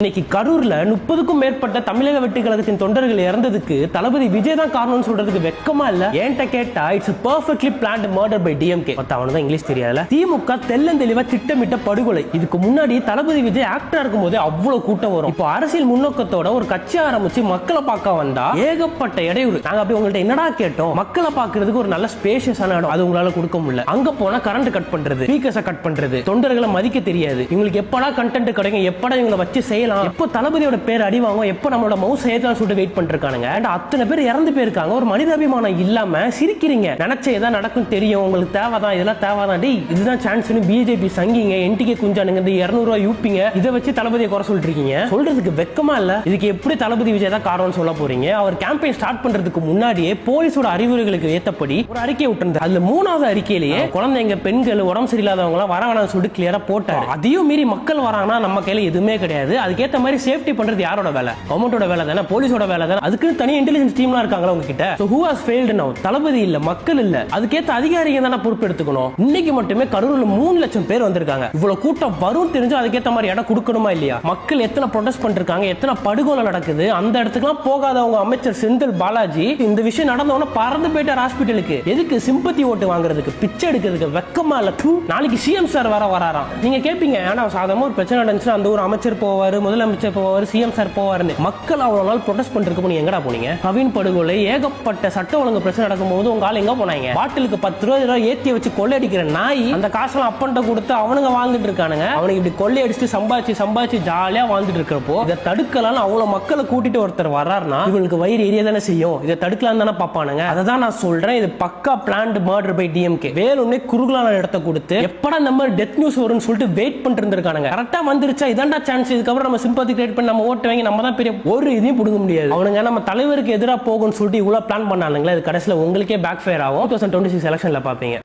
இன்னைக்கு கரூர்ல முப்பதுக்கும் மேற்பட்ட தமிழக வெற்றி கழகத்தின் தொண்டர்கள் இறந்ததுக்கு தளபதி விஜய் தான் காரணம்னு சொல்றதுக்கு வெக்கமா இல்ல? ஏன்ட்ட கேட்டா it's perfectly planned murder by DMK அவனுக்கு தான் இங்கிலீஷ் தெரியாதுல திமுக தெல்லந்தெளிவா திட்டமிட்ட படுகொலை. இதுக்கு முன்னாடி தளபதி விஜய் ஆக்டரா இருக்கும்போது அவ்வளவு கூட்டம் வரும். இப்போ அரசியல் முன்னோக்கத்தோட ஒரு கட்சி ஆரம்பிச்சு மக்களை பார்க்க வந்தா ஏகப்பட்ட இடையூறு. நாங்க அப்படி உங்கள்ட்ட என்னடா கேட்டோம்? மக்களை பாக்குறதுக்கு ஒரு நல்ல ஸ்பேஷியஸான இடம். அது உங்களால கொடுக்க முடியல. அங்க போனா கரண்ட் கட் பண்றது ஸ்பீக்கர்ஸை கட் பண்றது தொண்டர்களை மதிக்க தெரியாது. இவங்களுக்கு எப்படா கண்டென்ட் கிடைக்கும்? எப்படா இவங்களை வச்சு செய்யலாம் எப்போ தளபதியோட பேர் அடி வாங்கும் எப்போ நம்மளோட மவுஸ் ஏத்தலாம் சொல்லிட்டு வெயிட் பண்ணிருக்கானுங்க. அண்ட் அத்தனை பேர் இறந்து போயிருக்காங்க. ஒரு மனிதாபிமானம் இல்லாம சிரிக்கிறீங்க. நினைச்ச எதாவது நடக்கும் தெரியும். உங்களுக்கு தேவைதான். இதெல்லாம் தேவைதான். டேய் இதுதான் சான்ஸ்னு பிஜேபி சங்கிங்க என்டிகே குஞ்சானுங்க இந்த இருநூறு ரூபாய் யூப்பிங்க இதை வச்சு தளபதியை குறை சொல்லிட்டு இருக்கீங்க சொல்றதுக்கு வெக்கமா இல்ல. இதுக்கு எப்படி தளபதி விஜய் தான் காரணம்னு சொல்ல போறீங்க. அவர் கேம்பெயின் ஸ்டார்ட் பண்றதுக்கு முன்னாடியே போலீஸோட அறிவுரைகளுக்கு ஏத்தபடி ஒரு அறிக்கை விட்டுருந்தார். அதுல மூணாவது அறிக்கையிலேயே குழந்தைங்க பெண்கள் உடம்பு சரியில்லாதவங்க எல்லாம் வர வேணாம்னு சொல்லிட்டு கிளியரா போட்டாரு. அதையும் மீறி மக்கள் வராங்கன்னா நம்ம கையில எதுவுமே கிடையாது. அதுக்கேத்த மாதிரி சேஃப்டி பண்றது யாரோட வேலை? கவர்மெண்டோட வேலை தானே? போலீஸோட வேலை தானே? அதுக்கு தனி இன்டெலிஜென்ஸ் டீம்லாம் இருக்காங்களா உங்ககிட்ட? Who has has failed Thalapathy இல்ல மக்கள் இல்ல. அதுக்கேத்த அதிகாரிங்க தானே பொறுப்பு எடுத்துக்கணும் இன்னைக்கு மட்டுமே கரூர்ல மூணு லட்சம் பேர் வந்திருக்காங்க. இவ்வளவு கூட்டம் வரும் தெரிஞ்சு அதுக்கேத்த மாதிரி இடம் கொடுக்கணுமா இல்லையா? மக்கள் எத்தனை ப்ரொடெஸ்ட் பண்ணிருக்காங்க? எத்தனை படுகொலை நடக்குது? அந்த இடத்துக்குலாம் போகாதவங்க அமைச்சர் செந்தில் பாலாஜி இந்த விஷயம் நடந்த உடனே பறந்து போயிட்டார் ஹாஸ்பிட்டலுக்கு எதுக்கு சிம்பத்தி ஓட்டு வாங்குறதுக்கு? பிச்சை எடுக்கிறதுக்கு வெக்கமா இல்ல? நாளைக்கு சிஎம் சார் வர வராராம். நீங்க கேட்பீங்க ஏன்னா சாதமா ஒரு பிரச்சனை நடந்துச்சு அந்த ஒரு அமைச்சர் போவாரு முதலமைச்சர் போவார் சிஎம் சார் போவார்னு மக்கள் அவ்வளோ நாள் ப்ரொடெஸ்ட் பண்ணிருக்க போனீங்க எங்கடா போனீங்க? கவின் படுகொலை ஏகப்பட்ட சட்ட ஒழுங்கு பிரச்சனை நடக்கும்போது உங்க ஆள் எங்க போனாங்க? பாட்டிலுக்கு பத்து ரூபா ரூபாய் ஏத்தி வச்சு கொள்ளையடிக்கிற நாய் அந்த காசெல்லாம் அப்பன்ட்ட கொடுத்து அவனுங்க வாழ்ந்துட்டு இருக்கானுங்க. அவனுக்கு இப்படி கொள்ளையடிச்சு சம்பாதிச்சு சம்பாதிச்சு ஜாலியா வாழ்ந்துட்டு இருக்கிறப்போ இதை தடுக்கலாம்னு அவ்வளவு மக்களை கூட்டிட்டு ஒருத்தர் வர்றாருன்னா இவனுக்கு வயிறு எரிய தானே செய்யும். இதை தடுக்கலாம் தானே பார்ப்பானுங்க அதை தான் நான் சொல்றேன். இது பக்கா பிளான்டு மர்டர் பை டிஎம்கே வேணும்னே குறுகலான இடத்த கொடுத்து எப்படா இந்த மாதிரி டெத் நியூஸ் வரும்னு சொல்லிட்டு வெயிட் பண்ணிட்டு இருந்திருக்கானுங்க. கரெக்டா வந்துருச்சா? இதான்டா சான்ஸ் இதுக்கப்புறம் நம்ம சிம்பத்தி கிரியேட் பண்ணி நம்ம ஓட்டு வாங்கி நம்ம தான் பெரிய ஒரு இதையும் பிடுங்க முடியாது. அவனுங்க நம்ம தலைவருக்கு எதிராக போகும்னு சொல்லிட்டு இவ்வளவு பிளான் பண்ணானுங்களே இது கடைசியில் உங்களுக்கே பேக் ஃபயர் ஆகும். டூ தௌசண்ட் டுவெண்ட்டி சிக்ஸ் எலெக்ஷனில் பாப்பீங்க.